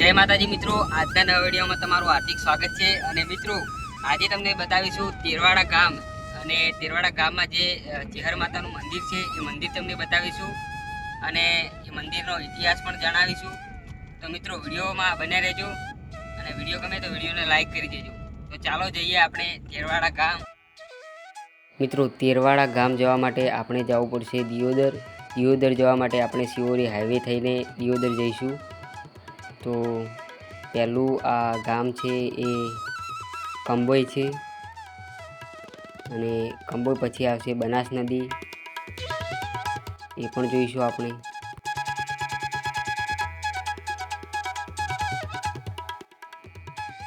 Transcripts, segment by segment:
જય માતાજી મિત્રો, આજના નવા વિડીયોમાં તમારું હાર્દિક સ્વાગત છે. અને મિત્રો, આજે તમને બતાવીશું તેરવાડા ગામ. અને તેરવાડા ગામમાં જે ચેહર માતાનું મંદિર છે, એ મંદિર તમને બતાવીશું. અને એ મંદિરનો ઇતિહાસ પણ જણાવીશું. તો મિત્રો, વિડીયોમાં બન્યા રહેજો. અને વીડિયો ગમે તો વિડીયોને લાઇક કરી દેજો. તો ચાલો જઈએ આપણે તેરવાડા ગામ. મિત્રો, તેરવાડા ગામ જવા માટે આપણે જવું પડશે દિયોદર. દિયોદર જવા માટે આપણે શિવોરી હાઈવે થઈને દિયોદર જઈશું. તો પહેલું આ ગામ છે એ કંબોઈ છે. અને કંબોઈ પછી આવશે બનાસ નદી. એ પણ જોઈશું આપણે.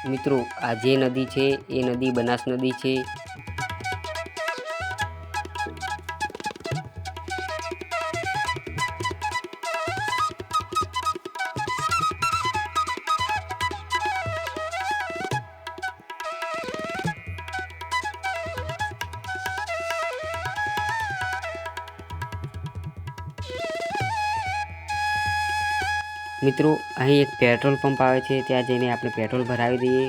મિત્રો, આ જે નદી છે, એ નદી બનાસ નદી છે. મિત્રો, અહીં એક પેટ્રોલ પંપ આવે છે, ત્યાં જઈને આપણે પેટ્રોલ ભરાવી દઈએ.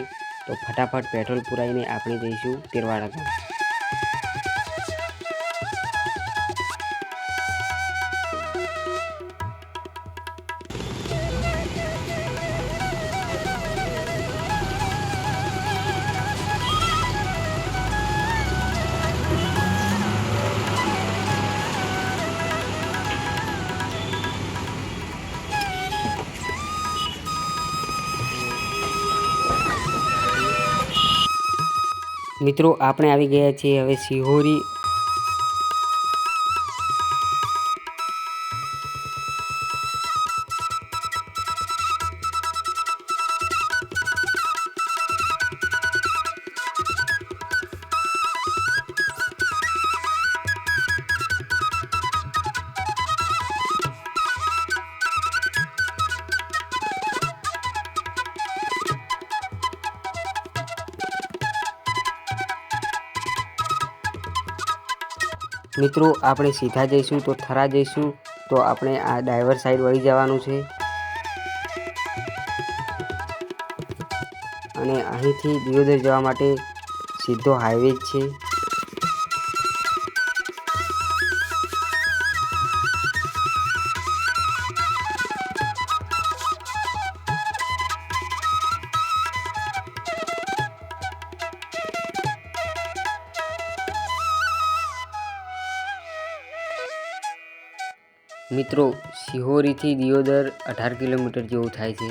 તો ફટાફટ પેટ્રોલ પુરાવીને આપણે જઈશું તેરવાડા ગામ. મિત્રો આપણે આવી ગયા છીએ હવે સિહોરી મિત્રો, આપણે સીધા જઈશું તો થરા જઈશું, તો આપણે આ ડાઈવર સાઈડ વળી જવાનું છે. અને અહીંથી દિયોદર જવા માટે સીધો હાઈવે જ છે. મિત્રો સિહોરીથી દિયોદર અઢાર કિલોમીટર જેવું થાય છે.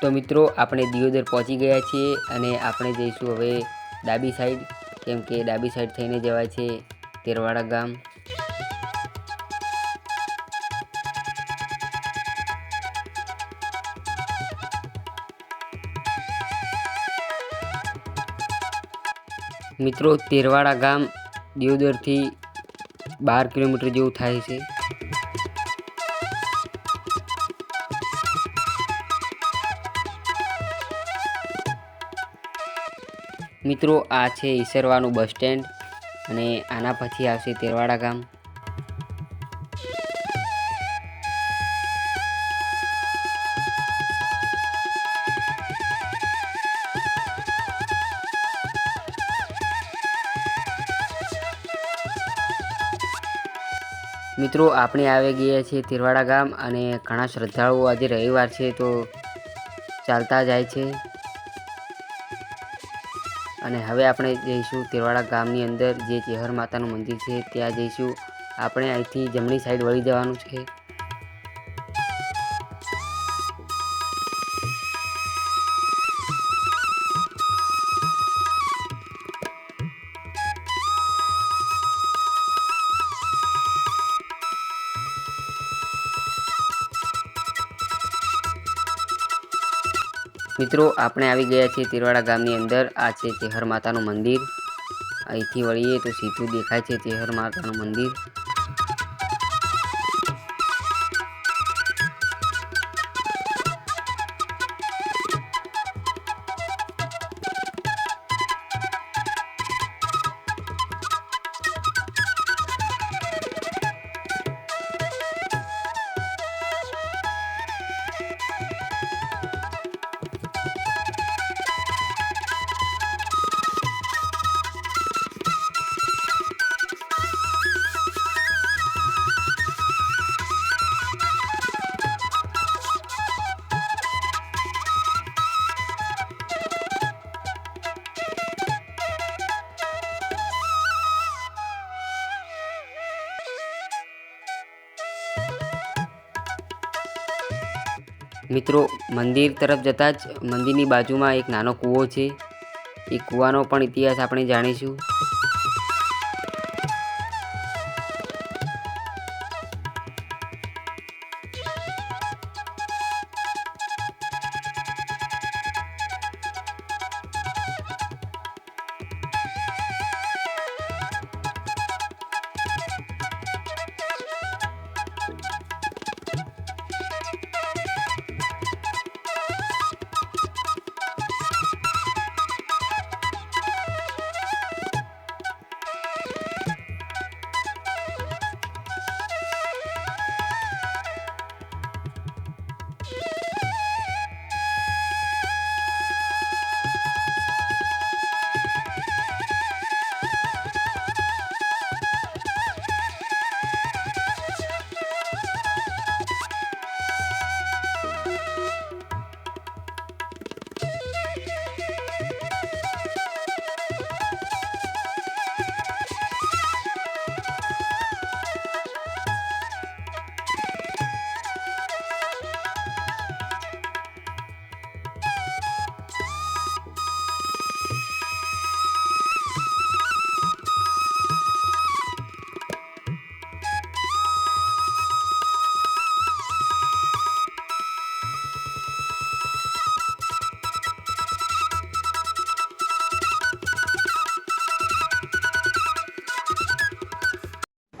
તો મિત્રો, આપણે દિયોદર પહોંચી ગયા છીએ અને આપણે જઈશું હવે ડાબી સાઈડ, કેમ કે ડાબી સાઈડ થઈને જવાય છે તેરવાડા ગામ. મિત્રો, તેરવાડા ગામ દિયોદરથી બાર કિલોમીટર જેવું થાય છે. મિત્રો, આ છે ઈસરવાનું બસ સ્ટેન્ડ અને આના પછી આવશે તેરવાડા ગામ. મિત્રો, આપણે આવી ગયા છીએ તિરવાડા ગામ અને ઘણા શ્રદ્ધાળુઓ આજે રવિવાર છે તો ચાલતા જાય છે. અને હવે આપણે જઈશું તિરવાડા ગામની અંદર, જે ચેહર માતાનું મંદિર છે, ત્યાં જઈશું. આપણે અહીંથી જમણી સાઈડ વળી જવાનું છે. મિત્રો, આપણે આવી ગયા છીએ તિરવાડા ગામની અંદર. આ છે ચેહર માતાનું મંદિર. અહીંથી વળીએ તો સીધું દેખાય છે ચેહર માતાનું મંદિર. મિત્રો, મંદિર તરફ જતાં જ મંદિરની બાજુમાં એક નાનો કૂવો છે. એ કૂવાનો પણ ઇતિહાસ આપણે જાણીશું.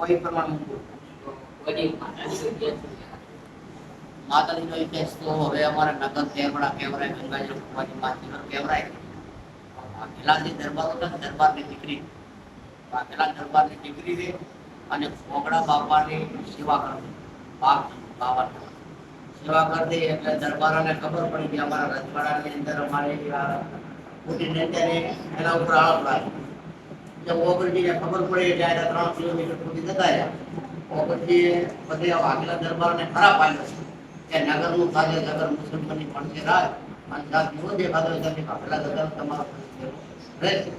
કોઈ પ્રમાણ મૂકવું બધી માતાજીનો ઇતિહાસ તો હવે અમારા નગર તેરવડા કહેવરાય ગંગાજળ ભગવાનની માતાજીનો કહેવરાય વાઘેલાની દરબાર હતા દરબારની દીકરી વાઘેલા દરબારની દીકરી છે અને ફોગડા બાપાની સેવા કરવી બાપ બાવા સેવા કરતી એટલે દરબારોને ખબર પડી કે અમારા રજવાડાની અંદર અમારે આ કુટીરને ત્યારે એના ઉપર આળપ લાગી જब ઓગણજીને ખબર પડી એટલે આયા ત્રણ કિલોમીટર સુધી જતા રહ્યા ઓગણજી બધે આ વાઘેલા દરબારને ખરાબ આવ્યો કે નગરનું સાથે નગર મુસલમાનની પણ છે રાજ અને જાત એવો દેખાતો હોય કે વાઘેલા દરબાર તમારો રહેશે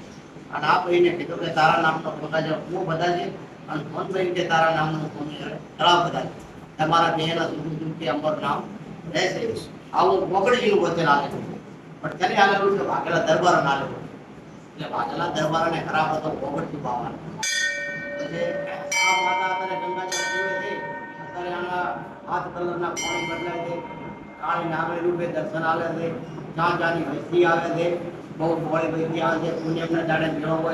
અને આ ભાઈને કીધું કે તારા નામનો ફોટા જો હું બધા છે અને ફોન ભાઈ કે તારા નામનો ફોન તળાવ બધા છે તમારા બેના સુધી સુધી અમર નામ રહેશે આવું ઓગણજીનું વચન આલેલું પણ તેને આલેલું છે વાઘેલા દરબાર આલેલું એટલે છે. અત્યારે આના હાથ કલરના હોય છે, રવિવારના દાડે મેળો હોય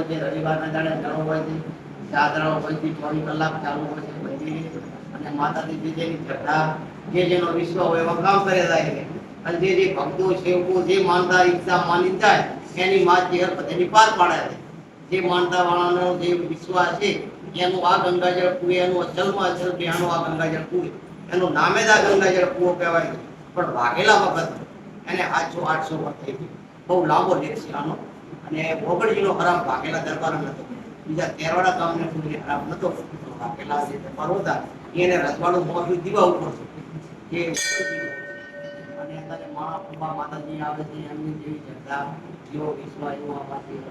કલાક ચાલુ હોય છે બધી. અને માતાજી જે જેની શ્રદ્ધા, જે જેનો વિશ્વ હોય એમાં કામ કરે જાય છે. અને જે જે ભક્તો સેવકો જે માનતા, ઈચ્છા માની જાય એની માં ચેહર પછીની પાર પાડે છે. જે માનતા વાળાનો જે વિશ્વાસ છે, એનું આ ગંગાજળ કુએ એનું અચલમાં અચલ બેહાનું આ ગંગાજળ કુએ એનું નામે જ આ ગંગાજળ કુવો કહેવાય પણ વાઘેલા વખત એને આઠસો આઠસો વર્ષ થઈ બહુ લાંબો લેખ છે આનો. અને ભોગડજીનો હરામ વાઘેલા દરબાર હતો બીજા તેરવાડા ગામને કોઈ હરામ નતો. વાઘેલા જે દરબાર હતા, એને રજવાડું મોઢું દીવા ઉપર છે જે અંદર મા અંબા માતાજી આવે છે, એમની જેવી જગ્યા, જેવો વિશ્વાસ, એવો આમાંથી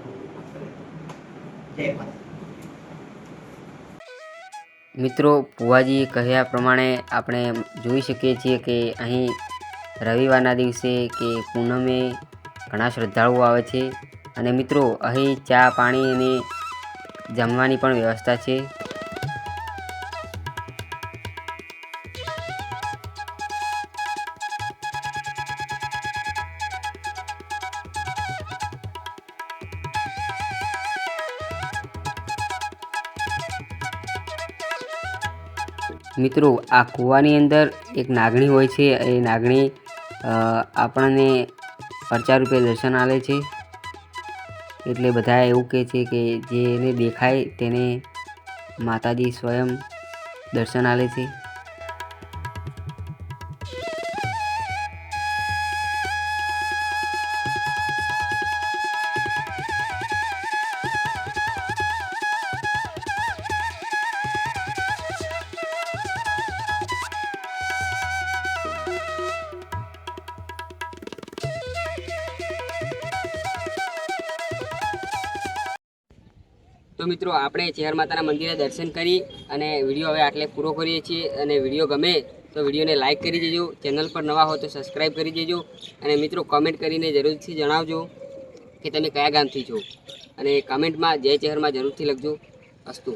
જય માતા મિત્રો પુવાજી કહ્યા પ્રમાણે આપણે જોઈ શકીએ છીએ કે અહીં રવિવારના દિવસે કે પૂનમે ઘણા શ્રદ્ધાળુઓ આવે છે. અને મિત્રો, અહીં ચા પાણી અને જમવાની પણ વ્યવસ્થા છે. મિત્રો, આ કૂવાની અંદર એક નાગણી હોય છે. એ નાગણી આપણને પરચાર રૂપે દર્શન આપે છે. એટલે બધા એવું કહે છે કે જેને દેખાય, તેને માતાજી સ્વયં દર્શન આપે છે. તો મિત્રો, આપણે ચેહર માતાના મંદિરે દર્શન કરી અને વીડિયો હવે આટલે પૂરો કરીએ છીએ. અને વીડિયો ગમે તો વિડીયોને લાઇક કરી દેજો, ચેનલ પર નવા હો તો સબસ્ક્રાઈબ કરી દેજો. અને મિત્રો કોમેન્ટ કરીને જરૂરથી જણાવજો કે તમે કયા ગામથી છો. અને કમેન્ટમાં જય ચહેરમાં જરૂરથી લખજો. અસ્તુ.